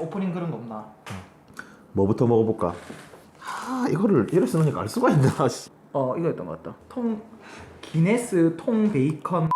오프닝 그런 거 없나? 뭐부터 먹어볼까? 아 이거를 이래 쓰니까 알 수가 있나? 씨. 어 이거였던 것 같다. 통 기네스 통 베이컨.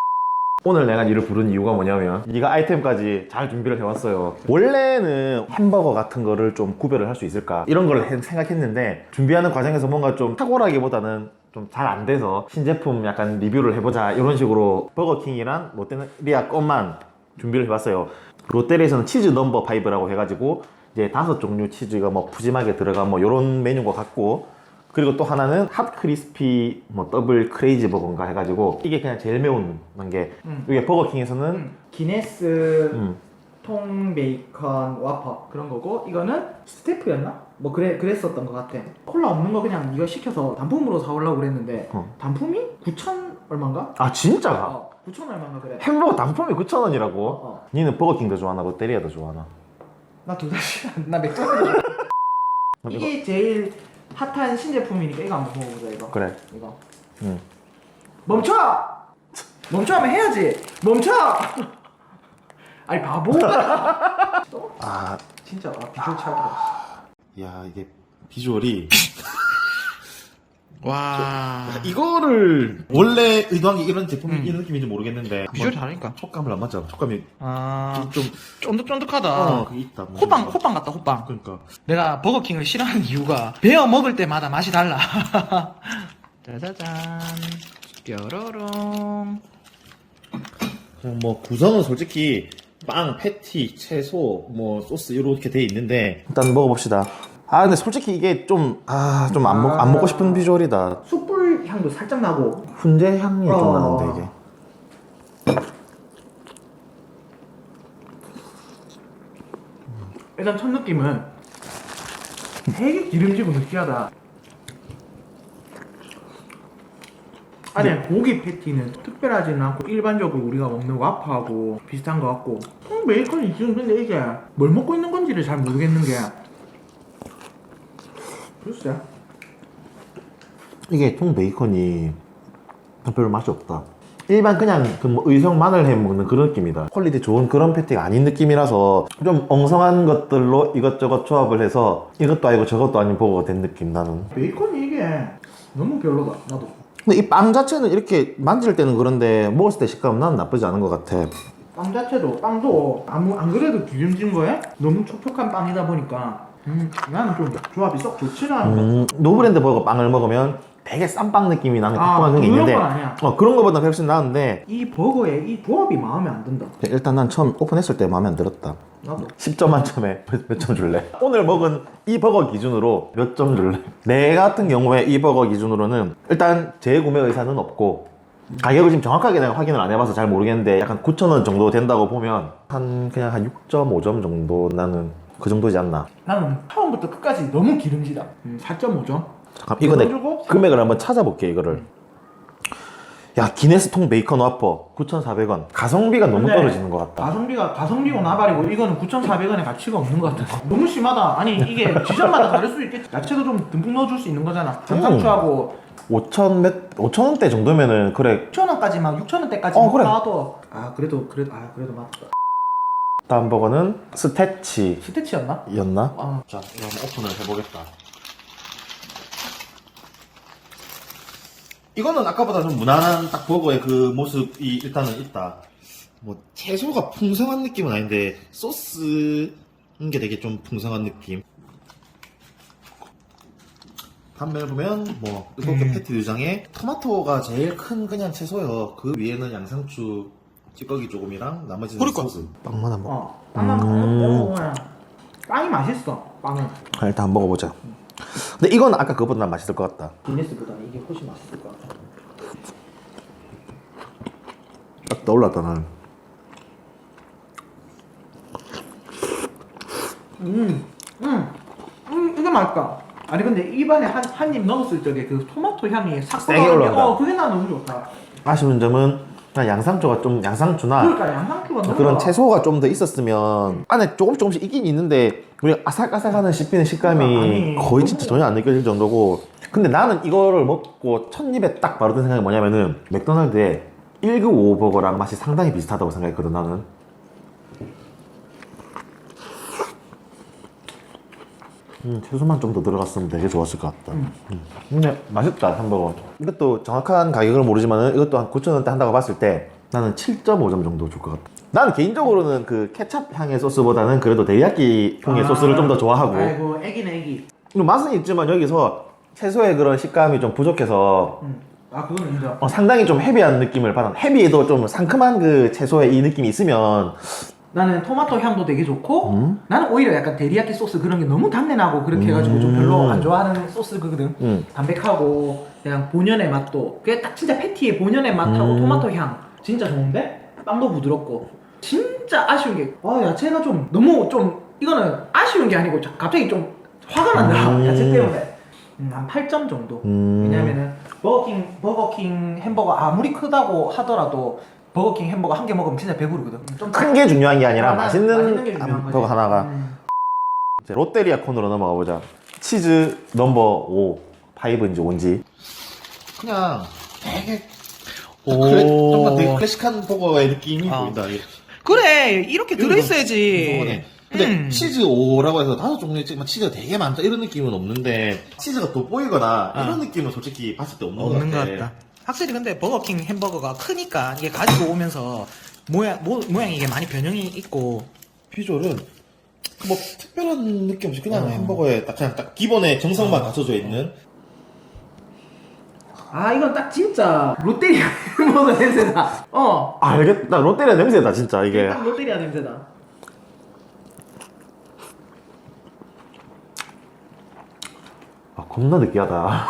오늘 내가 니를 부른 이유가 뭐냐면 네가 아이템까지 잘 준비를 해왔어요 원래는 햄버거 같은 거를 좀 구별을 할 수 있을까 이런 걸 해- 생각했는데 준비하는 과정에서 뭔가 좀 탁월하기보다는 좀 잘 안 돼서 신제품 약간 리뷰를 해보자 이런 식으로 버거킹이랑 롯데리아 것만 준비를 해봤어요 롯데리아에서는 치즈 넘버 5라고 해가지고 이제 다섯 종류 치즈가 뭐 푸짐하게 들어간 뭐 이런 메뉴인 것 같고 그리고 또 하나는 핫 크리스피 뭐 더블 크레이지 버거인가 해가지고 이게 그냥 제일 매운 게 음. 이게 버거킹에서는 음, 기네스 음, 통 베이컨 와퍼 그런 거고 이거는 스테프였나? 뭐 그래 그랬었던 것 같아. 콜라 없는 거 그냥 이거 시켜서 단품으로 사오려고 그랬는데 어. 단품이 9천 얼마인가? 아 진짜가? 어, 9천 얼마인가 그래. 햄버거 단품이 9,000원이라고? 어. 니는 버거킹 더 좋아하나 롯데리아 더 좋아하나? 나 둘 다 싫어. 나 맥주는 이게 제일 핫한 신제품이니까 이거 한번 먹어보자 이거. 그래 이거. 응. 멈춰! 멈춰 하면 해야지. 멈춰! 아니 바보. 또? 아, 진짜 아, 비주얼 차이다. 야 이게 비주얼이 와. 이거를 원래 의도한 게 이런 제품이 음. 이런 느낌인지 모르겠는데 비주얼 한번 다르니까. 촉감을 안 맞잖아 촉감이 아. 좀 쫀득쫀득하다. 어, 그게 있다. 호빵 호빵 같다 호빵. 그러니까. 내가 버거킹을 싫어하는 이유가 베어 먹을 때마다 맛이 달라. 짜자잔. 뾰로롱. 그냥 뭐 구성은 솔직히 빵, 패티, 채소, 뭐 소스 이렇게 돼 있는데 일단 먹어봅시다. 아 근데 솔직히 이게 좀 아 좀 안 먹 안 먹고 싶은 비주얼이다. 숯불 향도 살짝 나고 훈제 향이 좀 어. 나는데 이게. 일단 첫 느낌은 되게 기름지고 느끼하다. 안에 고기 패티는 특별하지는 않고 일반적으로 우리가 먹는 와파하고 비슷한 것 같고 통 베이컨이 지금 근데 이게 뭘 먹고 있는 건지를 잘 모르겠는 게 글쎄 이게 통 베이컨이 별로 맛이 없다. 일반 그냥 그 뭐 의성 마늘햄 먹는 그런 느낌이다. 퀄리티 좋은 그런 패티가 아닌 느낌이라서 좀 엉성한 것들로 이것저것 조합을 해서 이것도 아니고 저것도 아닌 버거가 된 느낌 나는. 베이컨이 이게 너무 별로다 나도 근데 이 빵 자체는 이렇게 만질 때는 그런데 먹었을 때 식감은 난 나쁘지 않은 것 같아. 빵 자체도 빵도 아무 안 그래도 기름진 거에 너무 촉촉한 빵이다 보니까 음 나는 좀 조합이 썩 좋지는 않은 것 같아 음, 노브랜드 버거 빵을 먹으면 되게 싼 빵 느낌이 나는 아, 그런 게 그런 있는데 건 아니야. 어, 그런 거보다 훨씬 나은데 이 버거의 이 조합이 마음에 안 든다 일단 난 처음 오픈했을 때 마음에 안 들었다. 나도 10점 만점에 몇 점 줄래? 오늘 먹은 이 버거 기준으로 몇 점 줄래? 내 같은 경우에 이 버거 기준으로는 일단 재구매 의사는 없고 가격을 지금 정확하게 내가 확인을 안 해봐서 잘 모르겠는데 약간 9,000원 정도 된다고 보면 한 그냥 한 6.5점 정도 나는 그 정도지 않나. 나는 처음부터 끝까지 너무 기름지다 음, 4.5점 잠깐 이거 내 그래가지고- 금액을 한번 찾아볼게 이거를. 야 기네스 통 베이컨 와퍼 9,400원. 가성비가 너무 근데 떨어지는 것 같다. 가성비가 가성비고 나발이고 이거는 9,400원의 가치가 없는 것 같아 너무 심하다 아니 이게 지점마다 다를 수 있겠지 야채도 좀 듬뿍 넣어줄 수 있는 거잖아 장상추하고 5천 몇 5천 원대 정도면은 그래 6,000원까지 막 6,000원대까지 어, 그래. 나와도 아 그래도 그래도 아 그래도 맞다 다음 버거는 스태치였나? 스테치였나? 아 자, 이거 한번 오픈을 해보겠다. 이거는 아까보다 좀 무난한 딱 버거의 그 모습이 일단은 있다. 뭐 채소가 풍성한 느낌은 아닌데 소스인 게 되게 좀 풍성한 느낌. 판매를 보면 뭐 뜨겁게 음. 패티 두 장에 토마토가 제일 큰 그냥 채소요. 그 위에는 양상추 찌꺼기 조금이랑 나머지는 그러니까. 소스. 빵만 한번. 어, 빵만 음. 빵이 맛있어. 빵은 아, 일단 한번 먹어보자. 근데 이건 아까 그거보다 난 맛있을 것 같다. 기네스보다 이게 훨씬 맛있을 것 같아. 딱 떠올랐다 나는. 음, 음, 음, 이게 맛있다. 아니 근데 입안에 한 한 입 넣었을 적에 그 토마토 향이 싹 세게 게, 올라온다. 어, 그게 나 너무 좋다. 아쉬운 점은 그냥 양상추가 좀 양상추나 그러니까 양상추가 너무 그런. 채소가 좀 더 있었으면 안에 조금 조금씩 있긴 있는데 우리가 아삭아삭하는 씹히는 식감이 아니, 거의 진짜 전혀 안 느껴질 정도고 근데 나는 이거를 먹고 첫 입에 딱든 생각이 뭐냐면은 맥도날드의 1급 5 버거랑 맛이 상당히 비슷하다고 생각했거든 나는 음, 채소만 좀 더 들어갔으면 되게 좋았을 것 같다. 음. 근데 맛있다 햄버거. 이것도 정확한 가격을 모르지만은 이것도 한 9천 원대 한다고 봤을 때 나는 7.5점 정도 줄 것 같다. 나는 개인적으로는 그 케찹 향의 소스보다는 그래도 데리야끼 향의 소스를 좀 더 좋아하고 아이고 애기네 애기 맛은 있지만 여기서 채소의 그런 식감이 좀 부족해서 음. 아 그건 인정 어, 상당히 좀 헤비한 느낌을 받아. 헤비해도 좀 상큼한 그 채소의 이 느낌이 있으면 나는 토마토 향도 되게 좋고 음? 나는 오히려 약간 데리야끼 소스 그런 게 너무 단내나고 그렇게 해가지고 좀 별로 음. 안 좋아하는 소스거든 음. 담백하고 그냥 본연의 맛도 그게 딱 진짜 패티의 본연의 맛하고 음. 토마토 향 진짜 좋은데 빵도 부드럽고 진짜 아쉬운 게아 야채가 좀 너무 좀 이거는 아쉬운 게 아니고 자- 갑자기 좀 화가 난다 음. 야채 때문에 음, 한 8점 정도 음. 왜냐면은 버거킹 버거킹 햄버거 아무리 크다고 하더라도 버거킹 햄버거 한 개 먹으면 진짜 배부르거든 좀 큰 게 중요한 게 아니라 아, 난 맛있는 게 중요한 햄버거 거지. 하나가 음. 이제 롯데리아 콘으로 넘어가 보자. 치즈 넘버 5, 5인지 5인지. 그냥 되게 오. 클래, 정말 되게 클래식한 버거의 느낌이 아. 보인다. 이게. 그래 이렇게 들어있어야지. 근데 음. 치즈 5라고 해서 다섯 종류 있지만 치즈가 되게 많다 이런 느낌은 없는데 치즈가 돋보이거나 아. 이런 느낌은 솔직히 봤을 때 없는, 없는 것것 같아. 확실히 근데 버거킹 햄버거가 크니까 이게 가지고 오면서 모양, 모, 모양이 이게 많이 변형이 있고 비주얼은 뭐 특별한 느낌 없이 그냥 어. 햄버거에 딱 그냥 딱 기본의 정성만 갖춰져 있는 아 이건 딱 진짜 롯데리아 햄버거 냄새다 어 알겠다. 롯데리아 냄새다, 진짜, 이게. 딱 롯데리아 냄새다 겁나 느끼하다.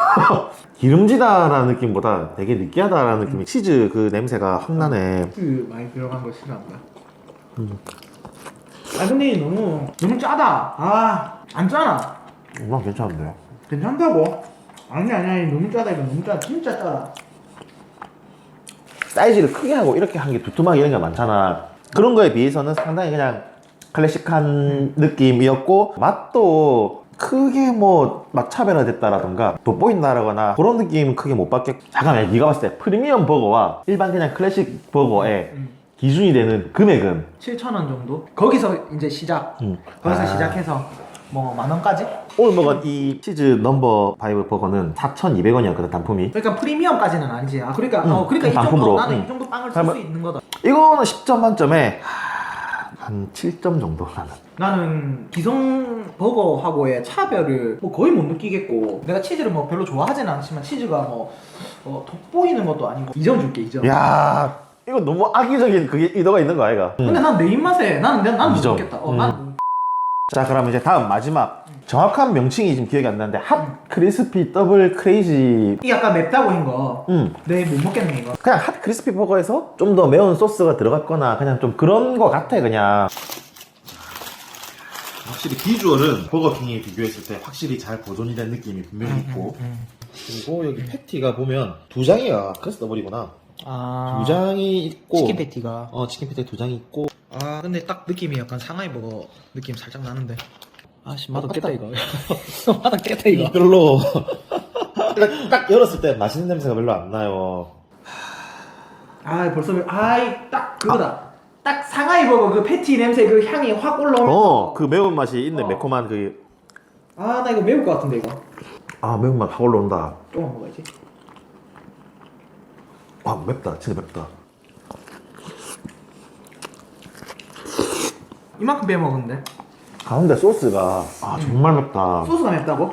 기름지다라는 느낌보다 되게 느끼하다라는 느낌이 치즈 그 냄새가 확 나네. 그 많이 들어간 거 싫어한다 아 근데 너무 너무 짜다 아안 짜나 난 괜찮은데. 괜찮다고 아니 아니 아니 너무 짜다 이거 너무 짜다 진짜 짜다 사이즈를 크게 하고 이렇게 한 게 두툼하게 이런 게 많잖아. 그런 거에 비해서는 상당히 그냥 클래식한 느낌이었고 맛도 크게 뭐 맛차별화됐다라던가 돋보인다라거나 그런 느낌은 크게 못 받겠고 잠깐만 네가 봤을 때 프리미엄 버거와 일반 그냥 클래식 버거의 음. 기준이 되는 금액은 7,000원 정도 거기서 이제 시작 음. 거기서 아. 시작해서 뭐 만 원까지 오늘 먹은 이 치즈 넘버 5 버거는 4,200원이었거든 단품이 그러니까 프리미엄까지는 아니지 아 그러니까 음, 어 그러니까 이 단품으로. 정도 나는 음. 이 정도 빵을 쓸 수 있는 거다 이거는 10점 만점에 한 7점 정도 나는. 나는 기성 버거하고의 차별을 뭐 거의 못 느끼겠고 내가 치즈를 뭐 별로 좋아하진 않지만 치즈가 뭐 어, 돋보이는 것도 아니고 2점 줄게 2점. 야 이거 너무 악의적인 그게 의도가 있는 거 아이가? 근데 난 내 입맛에 나는 난, 난못 이 점. 먹겠다. 어, 음. 난자 그럼 이제 다음 마지막 정확한 명칭이 지금 기억이 안 나는데 핫 크리스피 더블 크레이지. 이 약간 맵다고 한거. 음. 내못 먹겠네 이거. 그냥 핫 크리스피 버거에서 좀 더 매운 소스가 들어갔거나 그냥 좀 그런 거 같아 그냥. 확실히 비주얼은 버거킹에 비교했을 때 확실히 잘 보존이 된 느낌이 음, 분명히 있고. 그리고 여기 패티가 보면 두 장이야. 그래서 더블이구나. 아. 두 장이 있고. 치킨 패티가. 어 치킨 패티 두 장이 있고. 아 근데 딱 느낌이 약간 상하이 버거 느낌 살짝 나는데 아씨 맛없겠다 이거. 맛없겠다 이거. 별로. 딱, 딱 열었을 때 맛있는 냄새가 별로 안 나요. 아 벌써 아이 딱 그거다. 딱 상하이 버거 그 패티 냄새 그 향이 확 올라오는 어그 매운맛이 있는 어. 매콤한 그. 아나 이거 매울 것 같은데 이거. 아 매운맛 확 올라온다. 조금 먹어야지. 아 맵다. 진짜 맵다. 이만큼 빼 먹었는데 가운데 소스가. 아 정말 맵다. 소스가 맵다고?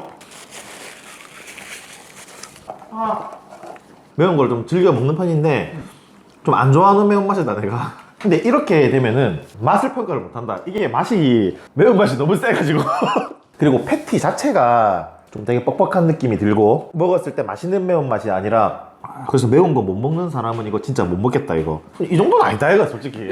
아. 매운 걸 좀 즐겨 먹는 편인데 좀 안 좋아하는 매운맛이다 내가. 근데 이렇게 되면은 맛을 평가를 못한다. 이게 맛이 매운맛이 너무 세가지고. 그리고 패티 자체가 좀 되게 뻑뻑한 느낌이 들고 먹었을 때 맛있는 매운맛이 아니라 그래서 매운 거 못 먹는 사람은 이거 진짜 못 먹겠다 이거. 이 정도는 아니다 이거 솔직히.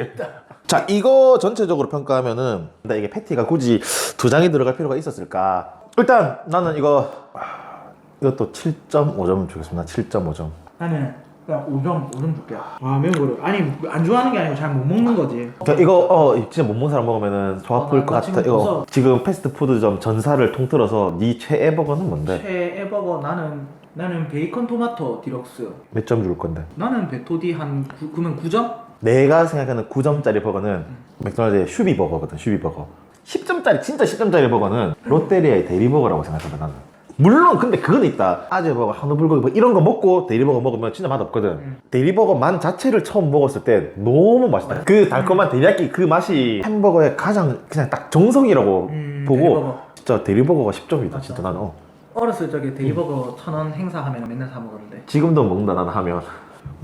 자 이거 전체적으로 평가하면은 근데 이게 패티가 굳이 두 장이 들어갈 필요가 있었을까? 일단 나는 이거 아, 이것도 7.5점 주겠습니다. 7.5점. 나는 그냥 5점 5점 줄게 아 매운 거를 아니 안 좋아하는 게 아니고 잘 못 먹는 거지 그러니까 이거 어 진짜 못 먹는 사람 먹으면은 좋아 어, 보일 나- 것 나 같아. 지금 이거 벌써- 지금 패스트푸드점 전사를 통틀어서 네 최애 버거는 뭔데? 최애 버거 나는 나는 베이컨 토마토 디럭스 몇 점 줄 건데? 나는 베토디 한 9, 그러면 9점? 내가 생각하는 9점짜리 버거는 맥도날드의 슈비 버거거든. 슈비 버거. 10점짜리 진짜 10점짜리 버거는 롯데리아의 대리버거라고 생각한다 나는 물론 근데 그건 있다. 아재버거 한우불고기 뭐 이런 거 먹고 대리버거 먹으면 진짜 맛없거든. 음. 대리버거 만 자체를 처음 먹었을 때 너무 맛있다. 그 달콤한 데리야끼 그 맛이 햄버거의 가장 그냥 딱 정석이라고 음, 보고 대리버거. 진짜 대리버거가 10점이다 맞다. 진짜 나는. 어. 어렸을 적에 데이버거 천 원 행사하면 맨날 사 먹었는데. 지금도 먹는다 나는 하면.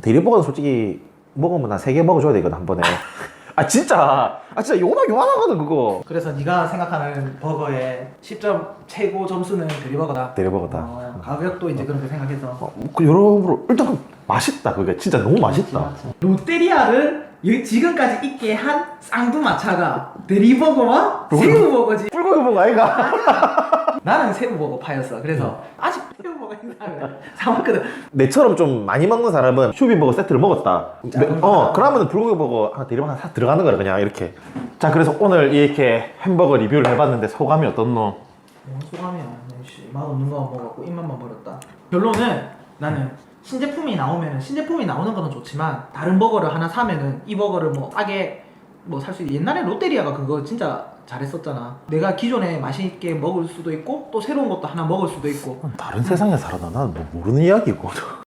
대리버거는 솔직히 먹으면 한 3개 먹어줘야 되거든 한 번에 아 진짜? 아 진짜 요만 요만하거든 그거. 그래서 네가 생각하는 버거의 10점 최고 점수는 대리버거다. 대리버거다. 어, 가격도 이제 그렇게 생각해서. 어, 그 여러모로 일단 그 맛있다 그게. 진짜 너무 맛있다. 롯데리아를 여- 지금까지 있게 한 쌍두마차가 대리버거와 새우버거지. 불고기 버거 아이가? 나는 새우버거 파였어. 그래서 아직 새우버거 행 사를 사왔거든. 내처럼 좀 많이 먹는 사람은 슈비버거 세트를 먹었다. 작은 어 거. 그러면 불고기 버거 하나 대리버거 하나 사 들어가는 거야 그냥 이렇게. 자 그래서 오늘 이렇게 햄버거 리뷰를 해봤는데 소감이 어떻노? 뭔 소감이야 씨, 맛없는 거 먹었고 입맛만 버렸다. 결론은 나는 신제품이 나오면 신제품이 나오는 거는 좋지만 다른 버거를 하나 사면은 이 버거를 뭐 싸게 뭐 살 수 있 옛날에 롯데리아가 그거 진짜 잘했었잖아. 내가 기존에 맛있게 먹을 수도 있고 또 새로운 것도 하나 먹을 수도 있고. 다른 세상에 살아나 나는 뭐 모르는 이야기고